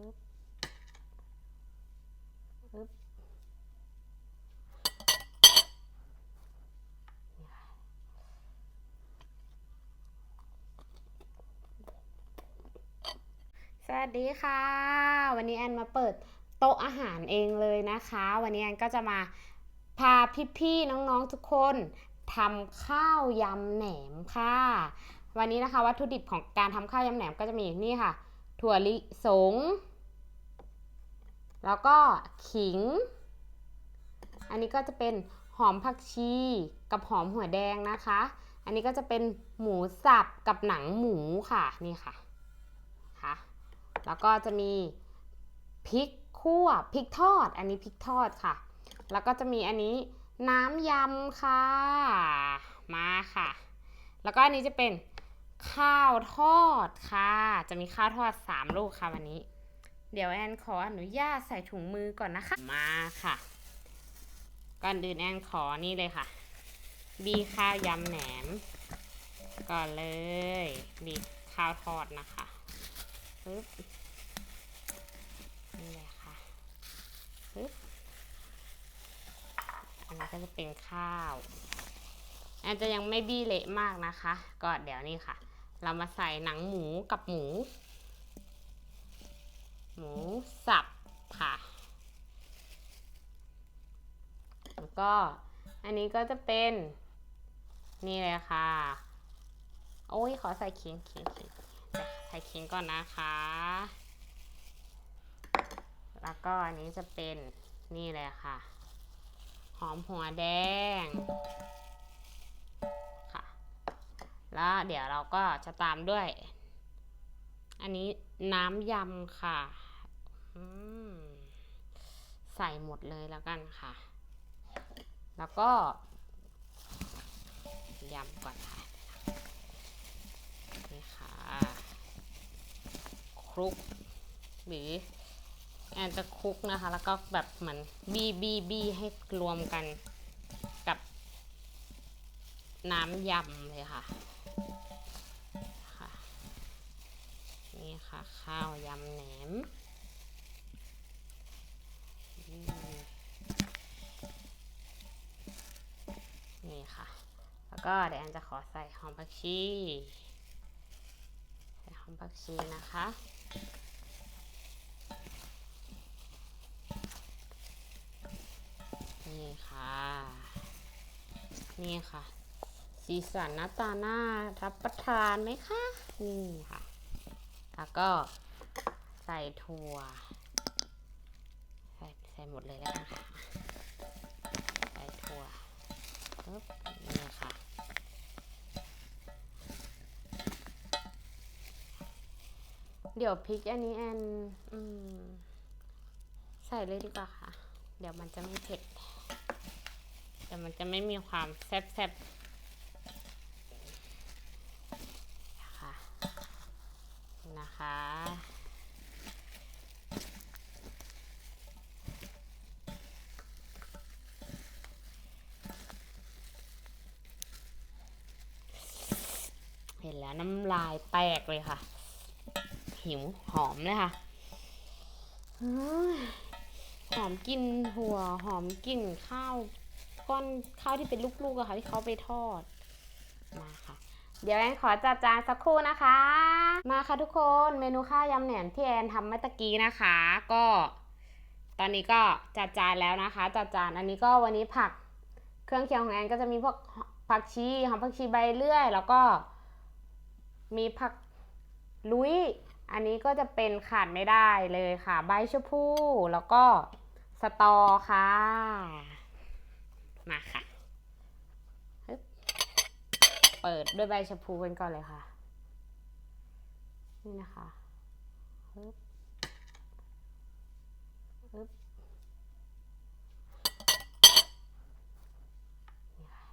ปึ๊บปึ๊บสวัสดีค่ะ วันนี้แอนมาเปิดโต๊ะอาหารเองเลยนะคะ วันนี้แอนก็จะมาพาพี่ๆน้องๆทุกคนทำข้าวยำแหนมค่ะ วันนี้นะคะวัตถุดิบของการทำข้าวยำแหนมก็จะมีนี่ค่ะ ถั่วลิสง แล้วก็ขิง อันนี้ก็จะเป็นหอมผักชีกับหอมหัวแดงนะคะ อันนี้ก็จะเป็นหมูสับกับหนังหมูค่ะนี่ค่ะค่ะ แล้วก็จะมีพริกคั่วพริกทอด อันนี้พริกทอดค่ะ แล้วก็จะมีอันนี้น้ำยำค่ะ มาค่ะ แล้วก็อันนี้จะเป็นข้าวทอดค่ะ จะมีข้าวทอด 3 ลูกค่ะวันนี้ เดี๋ยวแอนขออนุญาตใส่ถุงมือก่อนนะคะ มาค่ะ ก่อนอื่นแอนขอนี่เลยค่ะ บีข้าวยำแหนม ก่อนเลย บีข้าวทอดนะคะปึ๊บนี่เลยค่ะปึ๊บอันนี้ก็จะเป็นข้าวแอนจะยังไม่บี้เละมากนะคะ ก็เดี๋ยวนี้ค่ะ เรามาใส่หนังหมูกับหมู หมูสับค่ะ แล้วก็อันนี้ก็จะเป็นนี่เลยค่ะ โอ้ยขอใส่ขิงขิงขิงใส่ขิงก่อนนะคะ แล้วก็อันนี้จะเป็นนี่เลยค่ะ หอมหัวแดงค่ะ แล้วเดี๋ยวเราก็จะตามด้วย อันนี้น้ำยำค่ะใส่หมดเลยแล้วกันค่ะ แล้วก็ยำก่อนค่ะนี่ค่ะคลุกหรือแอนจะคลุกนะคะ แล้วก็แบบเหมือนบี้บี้บี้ให้รวมกันกับน้ำยำเลยค่ะ ค่ะข้าวยำแหนมนี่ค่ะ แล้วก็เดี๋ยวแอนจะขอใส่หอมผักชีใส่หอมผักชีนะคะนี่ค่ะ นี่ค่ะ สีสันหน้าตาหน่ารับประทานไหมคะ นี่ค่ะ แล้วก็ใส่ถั่ว ใส่ใส่หมดเลยแล้วกันค่ะใส่ถั่วปึ๊บนี่ค่ะเดี๋ยวพริกอันนี้แอนอืมใส่เลยดีกว่าค่ะ เดี๋ยวมันจะไม่เผ็ด เดี๋ยวมันจะไม่มีความแซ่บๆค่ะนะคะ เห็น แล้วน้ำลายแตกเลยค่ะ หิวหอมเลยค่ะหอมกลิ่นหัวหอมกลิ่นข้าวก้อนข้าวที่เป็นลูกๆอะค่ะที่เขาไปทอดมาค่ะ เดี๋ยวแอนขอจัดจานสักครู่นะคะ มาค่ะทุกคนเมนูข้าวยำแหนมที่แอนทำเมื่อตะกี้นะคะ ก็ ตอนนี้ก็จัดจานแล้วนะคะ จัดจานอันนี้ก็วันนี้ผัก เครื่องเคียงของแอนก็จะมีพวกผักชีหอมผักชีใบเลื่อย แล้วก็ มีผักลุย อันนี้ก็จะเป็นขาดไม่ได้เลยค่ะ ใบชะพูแล้วก็สตอค่ะ มาค่ะ เปิดด้วยใบชะพูกันก่อนเลยค่ะ นี่นะคะฮึบฮึบนี่ค่ะ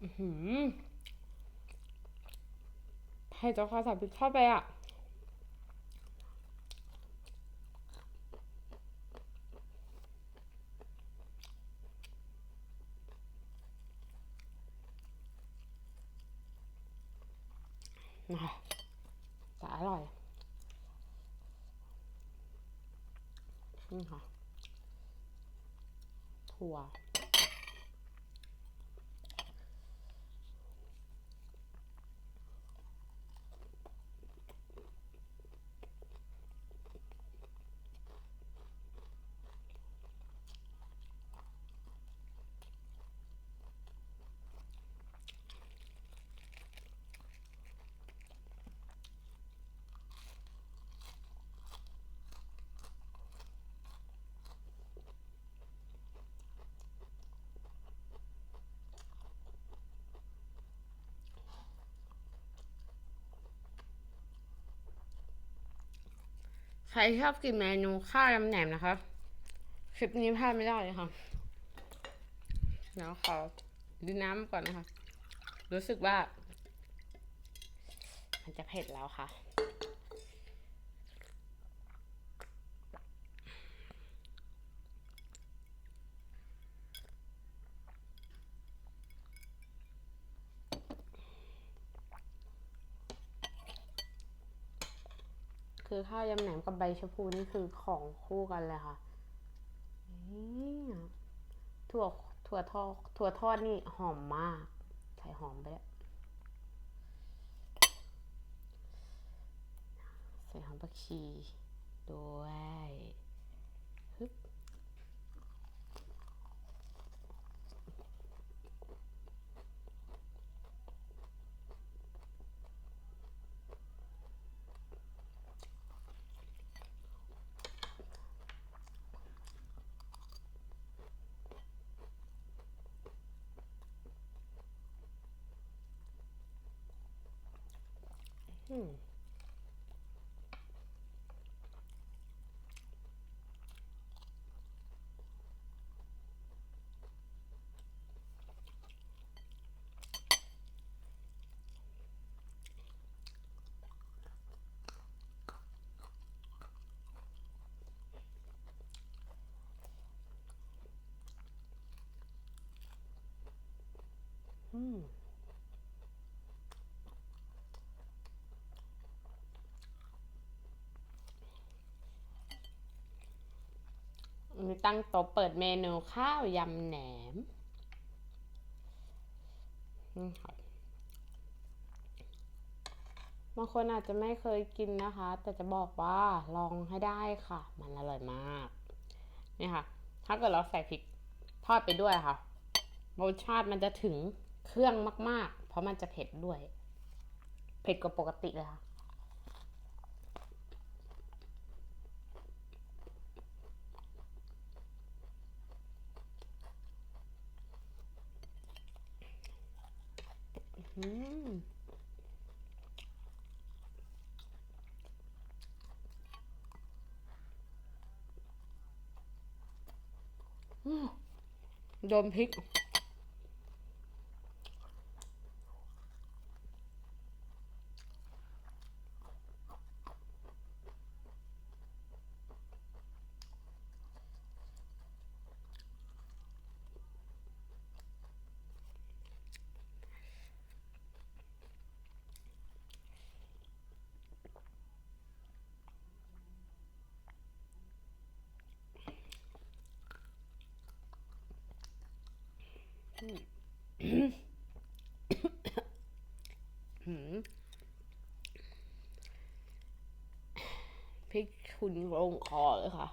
อื้อหือ ให้เจ้าข้าวใส่พริกเข้าไปอะ นะคะแต่อร่อย นี่ค่ะ ถั่ว ใครชอบกินเมนูข้าวยำแหนมนะคะคลิปนี้พลาดไม่ได้เลยค่ะเดี๋ยวขอดูน้ำก่อนนะคะ รู้สึกว่า มันจะเผ็ดแล้วค่ะ คือข้าวยำแหนมกับใบชะพูนี่คือของคู่กันเลยค่ะถั่วถั่วทอดถั่วทอดนี่หอมมากใส่หอมไปแล้วใส่หอมผักชีด้วย อืมอืม มี ตั้งโต๊ะเปิดเมนูข้าวยำแหนมบางคนอาจจะไม่เคยกินนะคะ แต่จะบอกว่าลองให้ได้ค่ะ มันอร่อยมาก นี่ค่ะ ถ้าเกิดเราใส่พริกทอดไปด้วยค่ะรสชาติมันจะถึงเครื่องมาก ๆ เพราะมันจะเผ็ดด้วย เผ็ดกว่าปกติเลยค่ะ อืมโดนพริก พริกขุนลงคอเลยค่ะ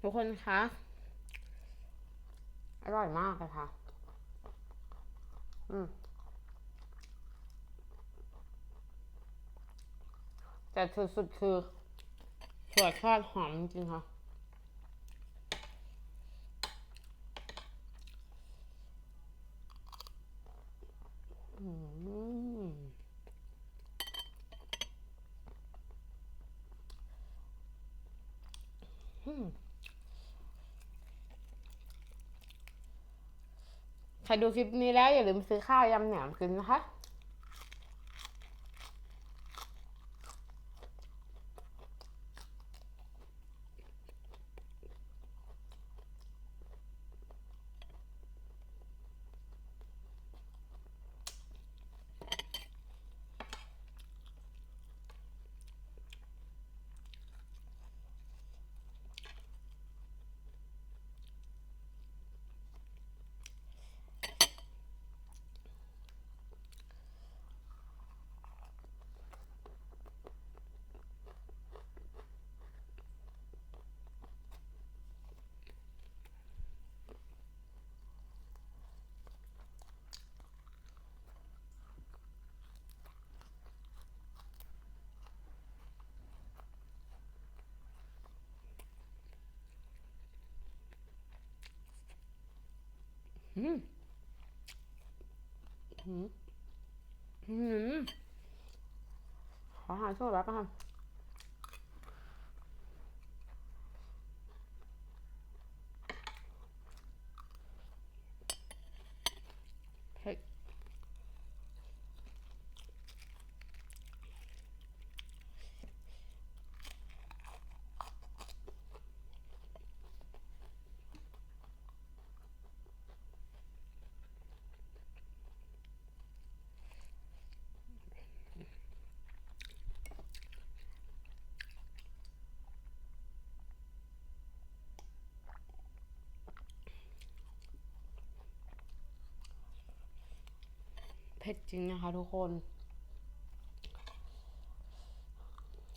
ทุกคนคะ อร่อยมากเลยค่ะ อืมแต่สุดๆคือถั่วทอดหอมจริงค่ะ อืม ใครดูคลิปนี้แล้วอย่าลืมซื้อข้าวยำแหนมกินนะคะ อืมอืมอืมขอหาช่วงแป๊บนะคะ เผ็ดจริงนะคะทุกคน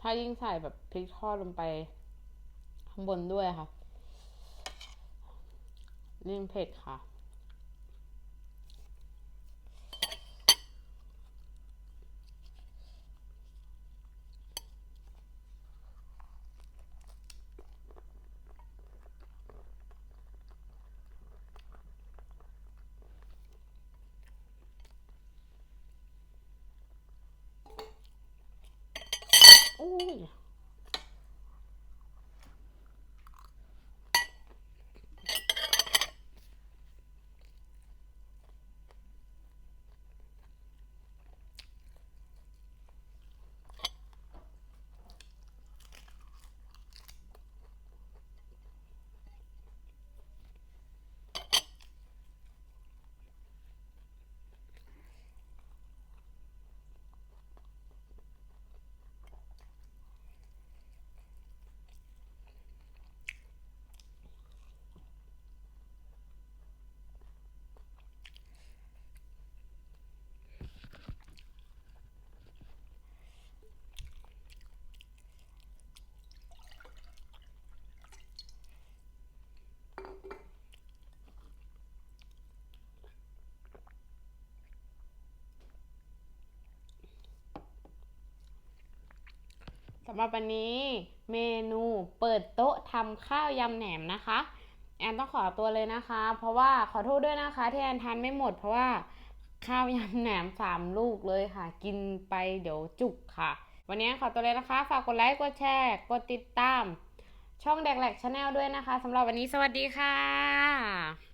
ถ้ายิ่งใส่แบบพริกทอดลงไป ข้างบนด้วยค่ะยิ่งเผ็ดค่ะ อุ้ย สำหรับวันนี้เมนูเปิดโต๊ะทำข้าวยำแหนมนะคะ แอนต้องขอตัวเลยนะคะ เพราะว่าขอโทษด้วยนะคะที่แอนทานไม่หมด เพราะว่าข้าวยำแหนมสามลูกเลยค่ะ กินไปเดี๋ยวจุกค่ะ วันนี้ขอตัวเลยนะคะ ฝากกดไลค์ กดแชร์ กดติดตาม ช่องแดกแหลกชาแนลด้วยนะคะสำหรับวันนี้สวัสดีค่ะ